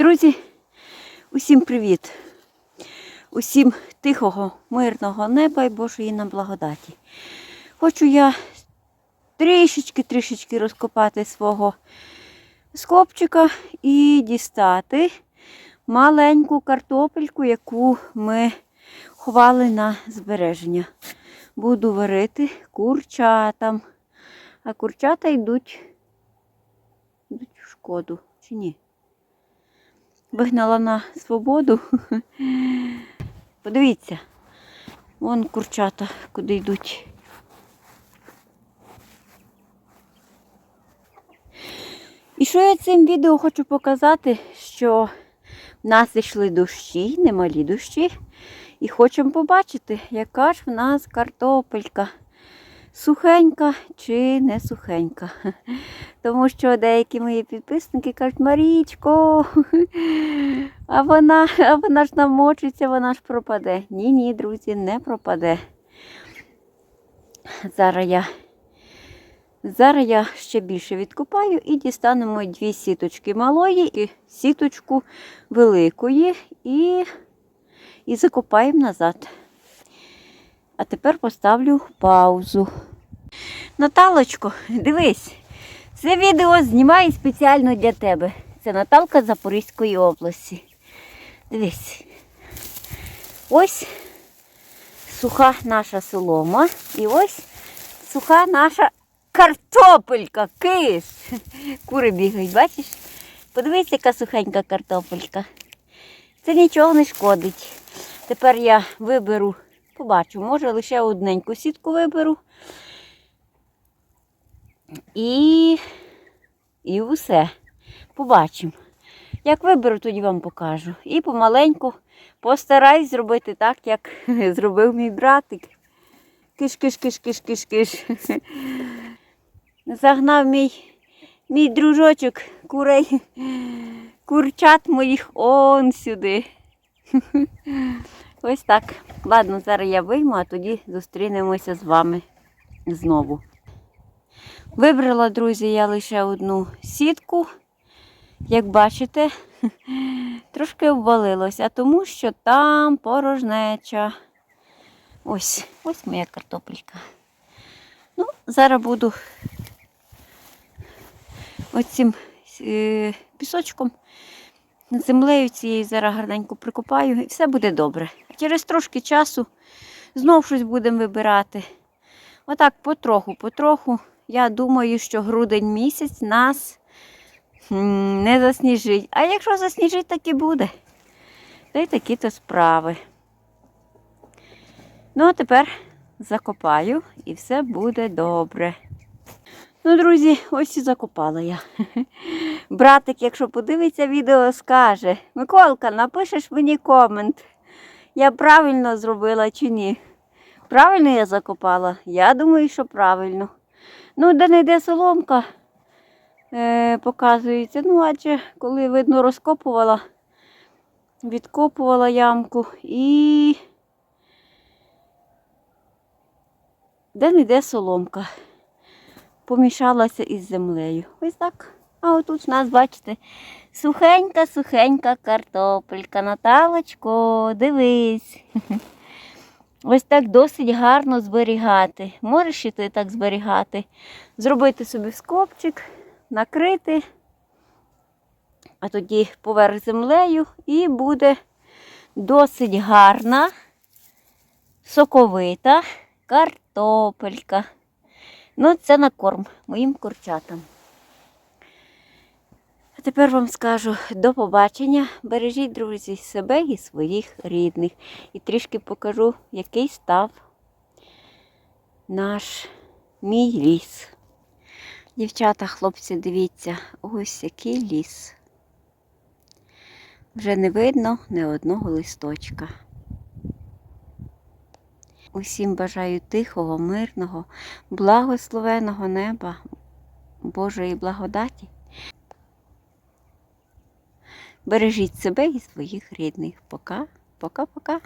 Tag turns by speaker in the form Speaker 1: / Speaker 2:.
Speaker 1: Друзі, усім привіт! Усім тихого, мирного неба і Божої нам благодаті. Хочу я трішечки-трішечки розкопати свого скопчика і дістати маленьку картопельку, яку ми ховали на збереження. Буду варити курчатам. А курчата йдуть, йдуть в шкоду, чи ні? Вигнала на свободу. Подивіться, вон курчата, куди йдуть. І що я цим відео хочу показати, що в нас йшли дощі, немалі дощі, і хочемо побачити, яка ж в нас картопелька. Сухенька чи не сухенька. Тому що деякі мої підписники кажуть, Марічко, а вона, а вона ж намочиться, вона ж пропаде. Ні, ні, друзі, не пропаде. Зараз я, зараз я ще більше відкопаю і дістанемо дві сіточки малої і сіточку великої і, і закопаємо назад. А тепер поставлю паузу. Наталочко, дивись, це відео знімаю спеціально для тебе. Це Наталка Запорізької області. Дивись. Ось суха наша солома і ось суха наша картопелька, киш. Кури бігають, бачиш? Подивись, яка сухенька картопелька. Це нічого не шкодить. Тепер я виберу, побачу, може лише одненьку сітку виберу. І, і все. Побачимо. Як виберу, тоді вам покажу. І помаленьку постараюсь зробити так, як зробив мій братик. Киш-киш-киш-киш-киш-киш. Загнав мій, мій дружочок курей, курчат моїх он сюди. Ось так. Ладно, зараз я вийму, а тоді зустрінемося з вами знову. Вибрала, друзі, я лише одну сітку. Як бачите, трошки обвалилося, тому що там порожнеча. Ось, ось моя картопелька. Ну, зараз буду оцим е, пісочком, землею цією зараз гарненько прикопаю і все буде добре. Через трошки часу знов щось будемо вибирати. Отак потроху, потроху. Я думаю, що грудень місяць нас не засніжить. А якщо засніжить, так і буде. Та й такі-то справи. Ну, а тепер закопаю і все буде добре. Ну, друзі, ось і закопала я. Братик, якщо подивиться відео, скаже: Миколка, напишеш мені комент. Я правильно зробила чи ні? Правильно я закопала? Я думаю, що правильно. Ну, де не йде соломка, е, показується. Ну, адже коли, видно, розкопувала, відкопувала ямку і де не йде соломка. Помішалася із землею. Ось так. А отут у нас, бачите, сухенька-сухенька картопелька. Наталочко, дивись. Ось так досить гарно зберігати. Можеш і ти так зберігати. Зробити собі скопчик, накрити, а тоді поверх землею і буде досить гарна, соковита картопелька. Ну, це на корм моїм курчатам. А тепер вам скажу до побачення. Бережіть, друзі, себе і своїх рідних. І трішки покажу, який став наш мій ліс. Дівчата, хлопці, дивіться, ось який ліс. Вже не видно ні одного листочка. Усім бажаю тихого, мирного, благословеного неба, Божої благодаті. Бережіть себе і своїх рідних. Пока, пока-пока.